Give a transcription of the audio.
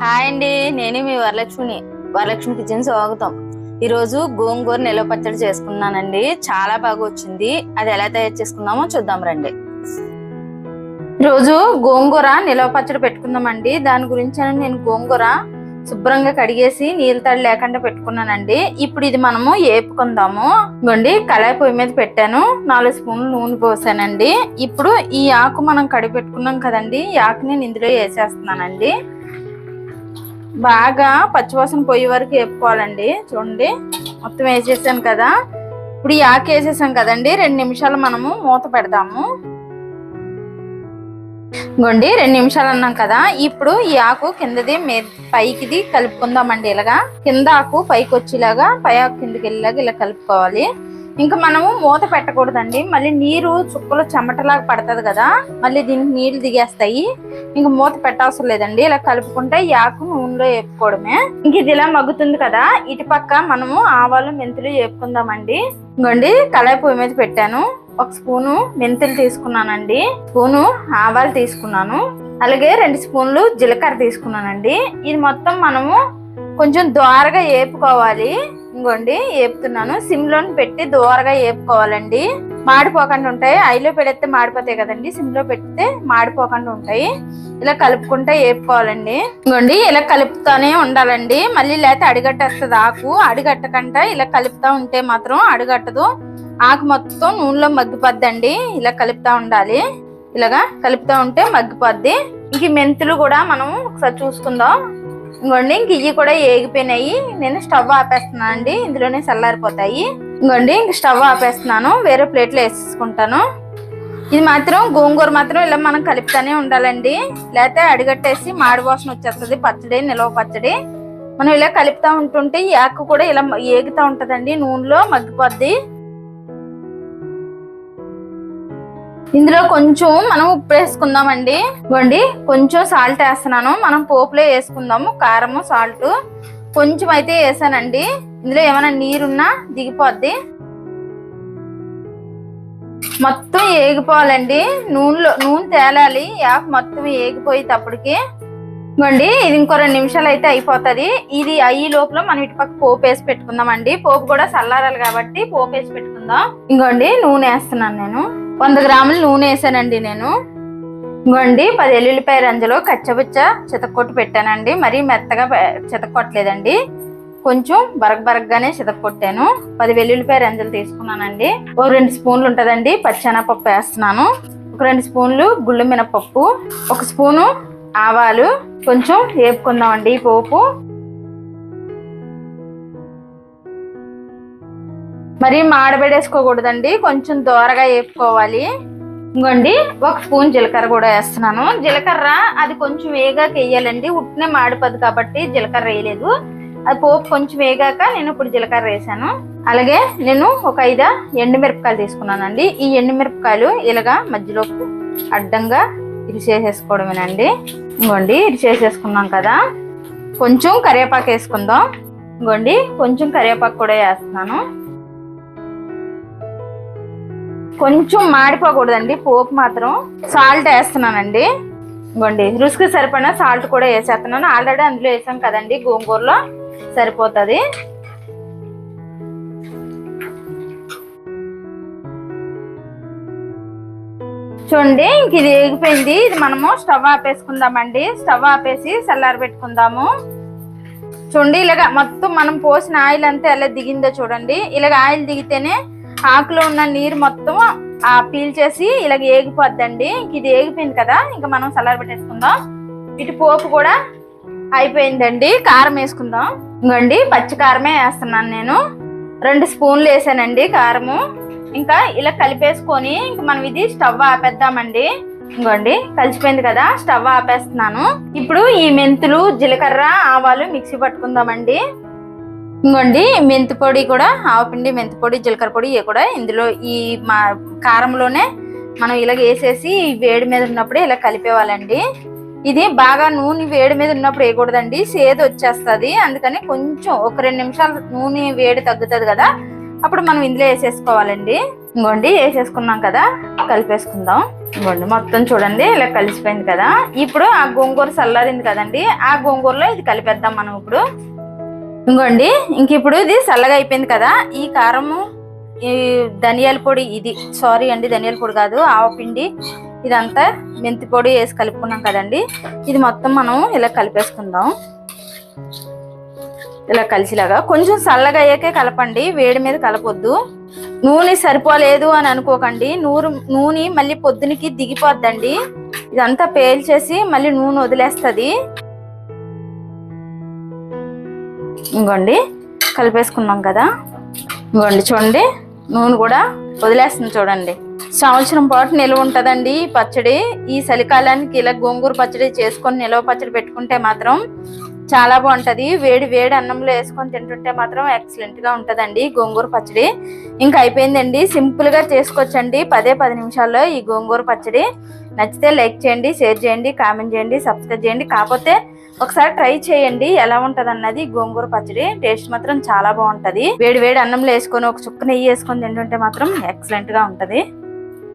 Hi అండి నేను మీ వరలక్ష్మిని. Varalakshmi kitchen స్వాగతం. ఈ రోజు గోంగూర నిల్వ పచ్చడి చేసుకున్నానండి. చాలా బాగా వచ్చింది. అది ఎలా తయారు చేసుకుందామో చూద్దాం రండి. రోజు గోంగూర నిల్వ పచ్చడి పెట్టుకుందామండి. దాని గురించి నేను గోంగూర శుభ్రంగా కడిగేసి నీళ్ళ తడి లేకుండా పెట్టుకున్నానండి. ఇప్పుడు ఇది మనము ఏపుకుందాము. ఇవ్వండి కళాయి పొయ్యి మీద పెట్టాను. నాలుగు స్పూన్లు నూనె పోసానండి. ఇప్పుడు ఈ ఆకు మనం కడిగి పెట్టుకున్నాం కదండి ఈ ఆకు నేను ఇందులో వేసేస్తున్నానండి. బాగా పచ్చివాసన పొయ్యి వరకు వేపుకోవాలండి. చూడండి మొత్తం వేసేసాను కదా. ఇప్పుడు ఈ ఆకు వేసేసాం కదండి రెండు నిమిషాలు మనము మూత పెడదాము ఇంకోండి రెండు నిమిషాలు అన్నాం కదా. ఇప్పుడు ఈ ఆకు కిందది మే పైకిది కలుపుకుందామండి ఇలాగా. కింద ఆకు పైకి వచ్చేలాగా పై ఆకు కిందకి వెళ్ళేలాగా ఇలా కలుపుకోవాలి. ఇంకా మనము మూత పెట్టకూడదండి. మళ్ళీ నీరు చుక్కలు చెమటలాగా పడుతుంది కదా మళ్ళీ దీనికి నీళ్ళు దిగేస్తాయి. ఇంక మూత పెట్టవసరం లేదండి. ఇలా కలుపుకుంటే యాకు నూనెలో వేపుకోవడమే ఇంక ఇది ఇలా మగ్గుతుంది కదా ఇటు పక్క మనము ఆవాలు మెంతులు వేపుకుందామండి ఇంకోండి కళాయి పొయ్యి మీద పెట్టాను. ఒక స్పూను మెంతులు తీసుకున్నానండి. స్పూను ఆవాలు తీసుకున్నాను. అలాగే రెండు స్పూన్లు జీలకర్ర తీసుకున్నానండి. ఇది మొత్తం మనము కొంచెం ద్వారగా వేపుకోవాలి ఇదిగోండి వేపుతున్నాను సిమ్లోని పెట్టి దూరగా వేపుకోవాలండి మాడిపోకుండా ఉంటాయి. ఐలో పెడితే మాడిపోతాయి కదండి. సిమ్లో పెడితే మాడిపోకుండా ఉంటాయి. ఇలా కలుపుకుంటే వేపుకోవాలండి ఇదిగోండి ఇలా కలుపుతానే ఉండాలండి. మళ్ళీ లేకపోతే అడిగట్టేస్తుంది ఆకు. అడిగట్టకుండా ఇలా కలుపుతా ఉంటే మాత్రం అడిగట్టదు. ఆకు మొత్తం నూనెలో మగ్గిపోద్దండి. ఇలా కలుపుతా ఉండాలి. ఇలాగా కలుపుతా ఉంటే మగ్గిపోద్ది. ఇంక మెంతులు కూడా మనం ఒకసారి చూసుకుందాం. ఇంకోండి ఇంక ఇవి కూడా ఏగిపోయినాయి. నేను స్టవ్ ఆపేస్తున్నాను అండి ఇందులోనే చల్లారిపోతాయి. ఇంకోండి ఇంక స్టవ్ ఆపేస్తున్నాను వేరే ప్లేట్లో వేసేసుకుంటాను. ఇది మాత్రం గోంగూర మాత్రం ఇలా మనం కలుపుతానే ఉండాలండి. లేకపోతే అడిగట్టేసి మాడి వాసన వచ్చేస్తుంది పచ్చడి నిలవ పచ్చడి. మనం ఇలా కలుపుతూ ఉంటుంటే ఈ ఆకు కూడా ఇలా ఏగుతా ఉంటుందండి నూనెలో మగ్గిపోద్ది. ఇందులో కొంచెం మనం ఉప్పు వేసుకుందామండి. ఇవ్వండి కొంచెం సాల్ట్ వేస్తున్నాను. మనం పోపులో వేసుకుందాము. కారము సాల్ట్ కొంచెం అయితే వేసానండి. ఇందులో ఏమైనా నీరున్నా దిగిపోద్ది. మొత్తం ఏగిపోవాలండి. నూనెలో నూనె తేలాలి. యాప్ మొత్తం ఏగిపోయేటప్పటికి ఇదిగోండి ఇది ఇంకో రెండు నిమిషాలు అయితే అయిపోతుంది. ఇది అయ్యి లోపల మనం ఇటు పక్క పోపు వేసి పెట్టుకుందాం అండి పోపు కూడా చల్లారాలి కాబట్టి పోపు వేసి పెట్టుకుందాం. ఇంకోండి నూనె వేస్తున్నాను నేను. వంద గ్రాములు నూనె వేసానండి నేను. ఇంకోండి పది ఎల్లుల్లిపాయ రంజలో కచ్చబుచ్చ చితక్కొట్టు పెట్టానండి. మరీ మెత్తగా చితక్కొట్టలేదండి. కొంచెం బరగ బరగ్గానే చితక్కొట్టాను. పది వెల్లుల్లిపాయ రంజలు తీసుకున్నానండి. ఓ రెండు స్పూన్లు ఉంటుందండి పచ్చెనపప్పు వేస్తున్నాను. ఒక రెండు స్పూన్లు గుళ్ళు మినపప్పు ఒక స్పూను ఆవాలు కొంచెం వేపుకుందామండి ఈ పోపు. మరి మాడబెడేసుకోకూడదండి కొంచెం దోరగా వేపుకోవాలి. ఇంకోండి ఒక స్పూన్ జీలకర్ర కూడా వేస్తున్నాను. జీలకర్ర అది కొంచెం వేగాక వేయాలండి ఉట్టినే మాడిపోదు కాబట్టి జీలకర్ర వేయలేదు. అది పోపు కొంచెం వేగాక నేను ఇప్పుడు జీలకర్ర వేసాను. అలాగే నేను ఒక ఐదు ఎండుమిరపకాయలు తీసుకున్నానండి. ఈ ఎండుమిరపకాయలు ఇలాగా మధ్యలో అడ్డంగా ఇరిచేసేసుకోవడమేనండి ఇంకోండి ఇరిచేసేసుకున్నాం కదా. కొంచెం కరివేపాకు వేసుకుందాం. ఇంకోండి కొంచెం కరివేపాకు కూడా వేస్తున్నాను. కొంచెం మాడిపోకూడదండి పోపు మాత్రం. సాల్ట్ వేస్తున్నానండి. ఇంకోండి రుచికి సరిపడిన సాల్ట్ కూడా వేసేస్తున్నాను. ఆల్రెడీ అందులో వేసాం కదండి గోంగూరలో. సరిపోతుంది. చూడండి ఇంక ఇది వేగిపోయింది. ఇది మనము స్టవ్ ఆపేసుకుందామండి. స్టవ్ ఆపేసి చల్లారి పెట్టుకుందాము. చూడండి ఇలాగ మొత్తం మనం పోసిన ఆయిల్ అంతా ఎలా దిగిందో చూడండి. ఇలాగ ఆయిల్ దిగితేనే ఆకులో ఉన్న నీరు మొత్తం ఆ పీల్చేసి ఇలాగ ఏగిపోద్దండి. ఇంక ఇది ఏగిపోయింది కదా ఇంకా మనం చల్లారి పెట్టేసుకుందాం. ఇటు పోపు కూడా అయిపోయిందండి. కారం వేసుకుందాం. ఇంకోండి పచ్చి కారమే వేస్తున్నాను నేను. రెండు స్పూన్లు వేసానండి కారము. ఇంకా ఇలా కలిపేసుకొని ఇంక మనం ఇది స్టవ్ ఆపేద్దామండి. ఇంకోండి కలిసిపోయింది కదా స్టవ్ ఆపేస్తున్నాను. ఇప్పుడు ఈ మెంతులు జీలకర్ర ఆవాలు మిక్సీ పట్టుకుందామండి. ఇంకోండి మెంతి పొడి కూడా ఆవపిండి మెంతి పొడి జీలకర్ర పొడి ఇవి కూడా ఇందులో ఈ మా కారంలోనే మనం ఇలా వేసేసి వేడి మీద ఉన్నప్పుడు ఇలా కలిపేవాలండి. ఇది బాగా నూనె వేడి మీద ఉన్నప్పుడు వేయకూడదండి సేదు వచ్చేస్తుంది. అందుకని కొంచెం ఒక రెండు నిమిషాలు నూనె వేడి తగ్గుతుంది కదా అప్పుడు మనం ఇందులో వేసేసుకోవాలండి. ఇంకోండి వేసేసుకున్నాం కదా కలిపేసుకుందాం. ఇంకోండి మొత్తం చూడండి ఇలా కలిసిపోయింది కదా. ఇప్పుడు ఆ గోంగూర చల్లారింది కదండి ఆ గోంగూరలో ఇది కలిపేద్దాం మనం ఇప్పుడు. ఇంకోండి ఇంక ఇప్పుడు ఇది చల్లగా అయిపోయింది కదా ఈ కారము ఈ ధనియాల పొడి ఇది సారీ అండి ధనియాల పొడి కాదు ఆవపిండి ఇదంతా మెంతి పొడి వేసి కలుపుకున్నాం కదండి. ఇది మొత్తం మనం ఇలా కలిపేసుకుందాం. ఇలా కలిసిలాగా. కొంచెం చల్లగా అయ్యాకే కలపండి. వేడి మీద కలపొద్దు. నూనె సరిపోలేదు అని అనుకోకండి. నూరు నూనె మళ్ళీ పొద్దునకి దిగిపోద్దండి. ఇదంతా పేల్చేసి మళ్ళీ నూనె వదిలేస్తుంది. ఇంకోండి కలిపేసుకున్నాం కదా. ఇంకోండి చూడండి నూనె కూడా వదిలేస్తుంది చూడండి. సంవత్సరం పాటు నిల్వ ఉంటుందండి ఈ పచ్చడి. ఈ చలికాలానికి ఇలా గోంగూర పచ్చడి చేసుకొని నిల్వ పచ్చడి పెట్టుకుంటే మాత్రం చాలా బాగుంటది. వేడి వేడి అన్నంలో వేసుకొని తింటుంటే మాత్రం ఎక్సలెంట్గా ఉంటదండి గోంగూర పచ్చడి. ఇంకా అయిపోయిందండి. సింపుల్గా చేసుకోవచ్చండి. పదే పది నిమిషాల్లో ఈ గోంగూర పచ్చడి. నచ్చితే లైక్ చేయండి షేర్ చేయండి కామెంట్ చేయండి సబ్స్క్రైబ్ చేయండి. కాకపోతే ఒకసారి ట్రై చేయండి. ఎలా ఉంటది అన్నది గోంగూర పచ్చడి. టేస్ట్ మాత్రం చాలా బాగుంటది. వేడి వేడి అన్నంలో వేసుకొని ఒక చుక్క నెయ్యి వేసుకొని తింటుంటే మాత్రం ఎక్సలెంట్గా ఉంటది.